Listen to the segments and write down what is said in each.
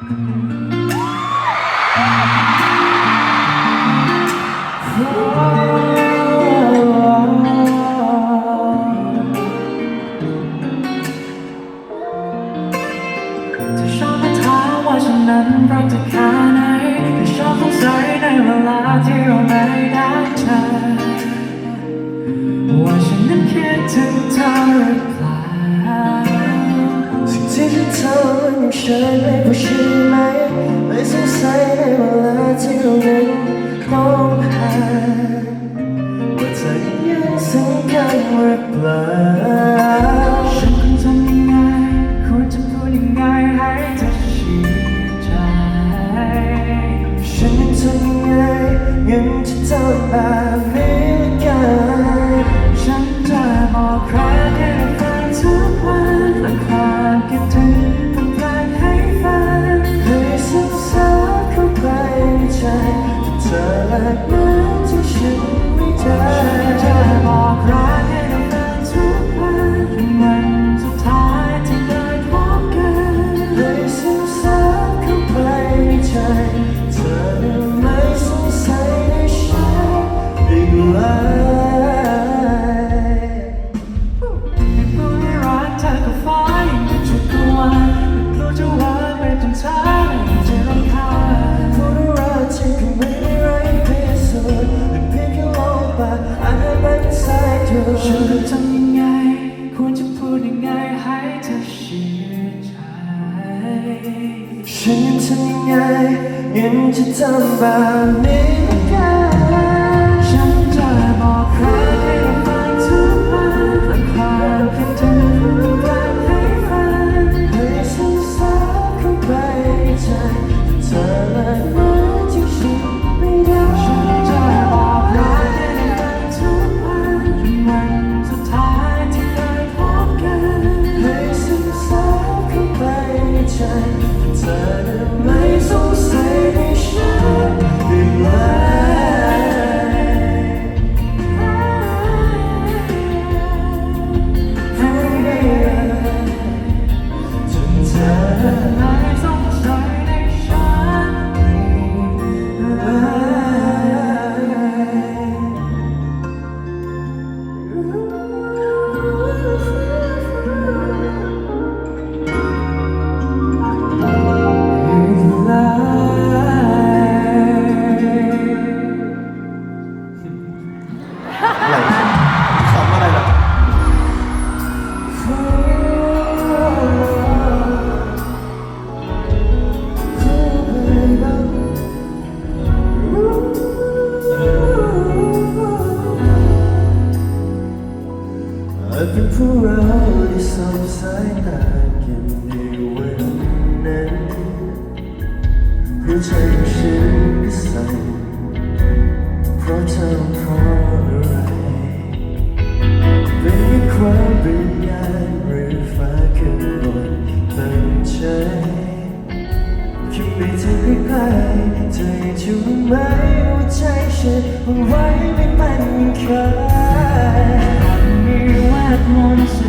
นั้นรักจแค่ไหนแต่ชอบสงสัในเวลาที่เราไม่ได้เจอว่าฉันนั้คิดถึงเธอหรือเปสิ่งที่เธอยังเฉยไม love. ฉันควรทำยังไง ควรจะพูดยังไงให้เธอเชื่อใจ ฉันยังทำยังไงยังจะทำแบบนี้ รักเธอเพราอะไรเป็นความเป็นงานหรือฟ้าขึ้นบนตั้งใจแค่ไม่เธอใกเธอยังยไหมว่าใจฉันมันไว้ไม่มันยังคายมีวัดมนต์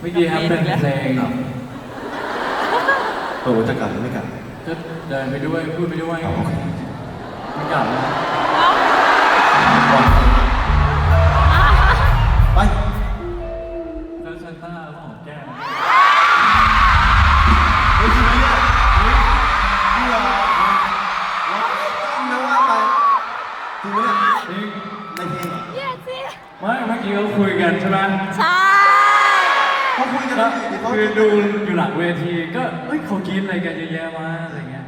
เมื่อกี้ครับเป็นเพลงเออจะกลับหรือไม่กลับก็เดินไปด้วยพูดไปด้วยอ๋อโอเคไม่กลับนะ คือดูอยู่หลังเวที ก็เอ้ยเขากินอะไรกันเยอะแยะมาอะไรเงี้ย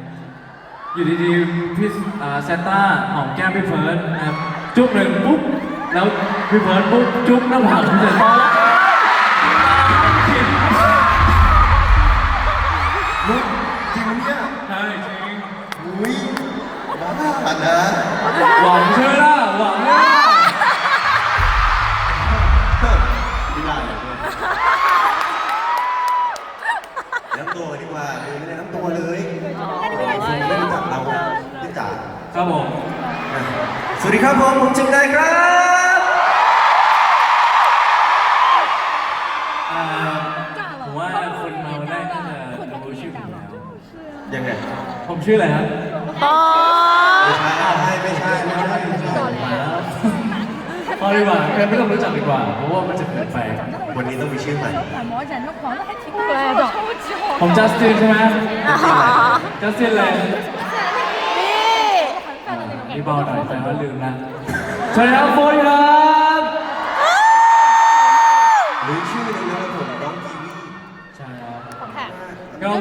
อยู่ดีๆพี่อ่าแซนต้าหอมแก้มพี่เฟิร์สนะครับจุ๊บหนึ่งปุ๊บแล้วพี่เฟิร์สปุ๊บจุ๊บหน้าผากพี่แซนต้าลุกจริงเนี่ยใช่จริงอุ้ยบ้านะหวังเชื่อละหวังเยังไงผมชื่ออะไรฮะปอไม่ไม่ใช่ไม่ใช่ไม่ใช่ พอดีกว่าเพื่อนไม่ต้องรู้จักดีกว่า เพราะว่ามันจะเกินไป วันนี้ต้องมีชื่อใหม่对的。ผมจัสตินใช่ไหมจัสตินเลยนี่ นี่เบาหน่อยแต่ว่าลืมนะสวัสดีครับโฟนครับ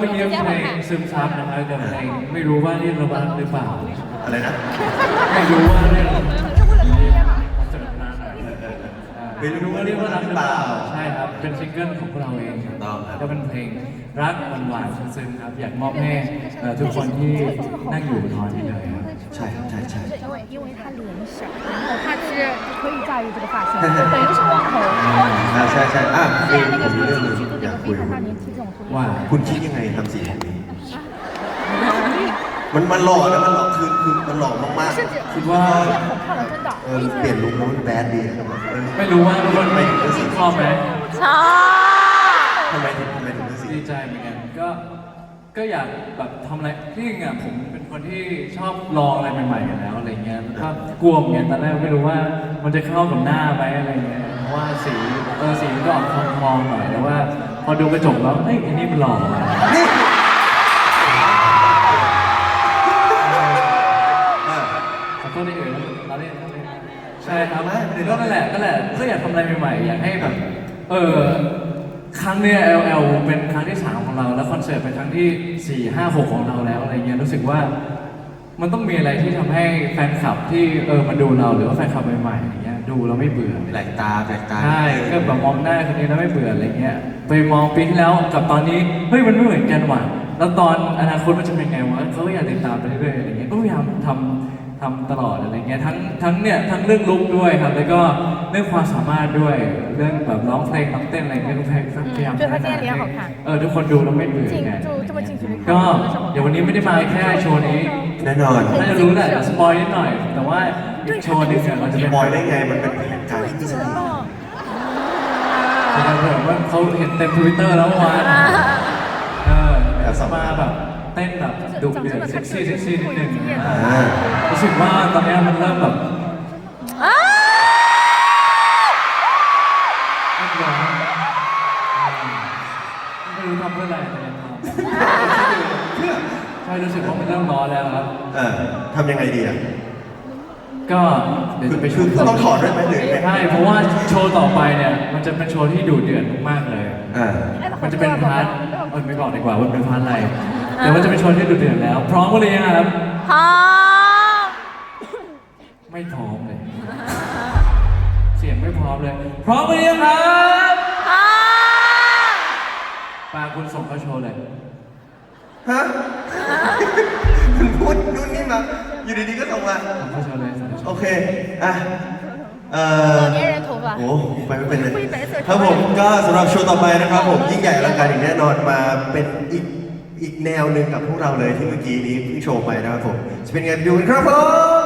เมื่อกี้เพลงซึมซับนะครับกับเพลงไม่รู้ว่าเรียกระบาดหรือเปล่า อะไรนะไม่รู้ว่าเรียกเราผมจะนานหน่อยไม่รู้ไม่รู้ว่าเรียกว่ารักหรือเปล่า ใช่ครับ เป็นซิงเกิลของพวกเราเองถูกต้องครับก็เป็นเพลงรักหวานๆซึ้งๆครับ อยากมอบให้ทุกคนที่นั่งอยู่บนฮอนี้เลยครับ ใช่ครับใช่ใช่ 因为因为它脸小，然后它是可以驾驭这个发型，等于是光头。 อ่าใช่ใช่อ่ะ 虽 คือ 然那个 ผมมี 他 เรื่องหนึ 进 ง 去都 อยาก 得 คุย 非常大年纪这种秃 ว่า 头， คุณคิดยังไงทำสีผมนี้ มันมันหล่อนะมันหล่อคือคือมันหล่อมาก 甚至 คิดว่า 变好看了，真的。 ๆเออเปลี่ยนลุคแล้วมันแบดดีครับเออ ไม่รู้ว่าทุกคนไม่ชอบไหม ชอบ ทำไมถึงทำไมถึงเลือกสี ดีใจเหมือนกัน น ก็อยากแบบทำอะไรที่จริงอะผมเป็นคนที่ชอบลองอะไรใหม่ๆอยู่แล้วอะไรเงี้ยแล้วก็กลัวเหมือนกันตอนแรกไม่รู้ว่ามันจะเข้ากับหน้าไหมอะไรเงี้ยเพราะว่าสีเออสีมันก็ออกทองๆหน่อยแล้วว่า พอดูกระจกแล้วเฮ้ยอันนี้มันหล่อว่ะนี่อะ ขอโทษที่เอ่ยเราเล่นเราเล่นใช่ครับก็นั่นแหละนั่นแหละก็อยากทำอะไรใหม่ๆอยากให้แบบเออ ครั้งเนี้ย LL เป็นครั้งที่สามของเรา แล้วคอนเสิร์ตเป็นครั้งที่สี่ห้าหกของเราแล้วอะไรเงี้ยรู้สึกว่า มันต้องมีอะไรที่ทำให้แฟนคลับที่เออมาดูเราหรือว่าแฟนคลับใหม่ๆอย่างเงี้ยดูเราไม่เบื่อ แปลกตาแปลกตา ใช่ก็แบบมองหน้าคนนี้แล้วไม่เบื่ออะไรเงี้ย ไปมองปีที่แล้วกับตอนนี้ เฮ้ยมันไม่เหมือนกันว่ะ แล้วตอนอนาคตมันจะเป็นไงวะเขาก็อยากติดตามไปเรื่อยๆอะไรเงี้ยก็พยายามทำ ทำตลอดอะไรเงี้ยทั้งทั้งเนี่ยทั้งเรื่องลุกด้วยครับ แล้วก็เรื่องความสามารถด้วยเรื่องแบบร้องเพลงร้องเต้นอะไรเงี้ยทุกท่านพยายามพัฒนาเออทุกคนดูแล้วไม่เบื่อจริงก็เดี๋ยววันนี้ไม่ได้มาแค่โชว์นี้แน่นอนน่าจะรู้แหละสปอยนิดหน่อย แต่ว่าอีกโชว์นึงเนี่ยเราจะสปอยได้ไงมันเป็นเพลงใจแต่แบบว่าเขาเห็นเต็มทวิตเตอร์แล้ววันเออมาแบบ เต้นแบบดุเดือดเซ็กซี่เซ็กซี่นิดนึงอ่ารู้สึกว่าตอนเนี้ยมันเริ่มแบบอ้าวเริ่มร้อนไม่รู้ทำเพื่ออะไรแต่ยังทำใช่รู้สึกว่ามันเริ่มร้อนแล้วครับ เออทำยังไงดีอะก็เดี๋ยวคือจะไปคือโชว์ต้องถอดด้วยไหมหรือไงใช่เพราะว่าโชว์ต่อไปเนี่ย มันจะเป็นโชว์ที่ดุเดือดมากๆเลย อ่า มันจะเป็นพาร์ทเออไม่บอกดีกว่าว่าเป็นพาร์ทอะไร เดี๋ยวมันจะเป็นโชว์ที่ดุเดือดแล้ว พร้อมกันเลยงครับ พร้อม ไม่พร้อมเลย เสียงไม่พร้อมเลย พร้อมกันยังครับ พร้อม ปาคุณส่งเข้าโชว์เลย ฮะ คุณพูดนู่นนี่มา อยู่ดีๆก็ส่งมา ส่งเข้าโชว์เลยส่งเข้าโช โอ ว์ เค อ่ะ เอ่อ 老年人头发 โอ้ไปไม่เป็นเลย ครับผมก็สำหรับโชว์ต่อไปนะครับผมยิ่งใหญ่อลังการอย่างแน่นอนมาเป็นอีก อีกแนวหนึ่งกับพวกเราเลยที่เมื่อกี้นี้เพิ่งโชว์ไปนะครับผมจะเป็นไงไปดูกันครับผม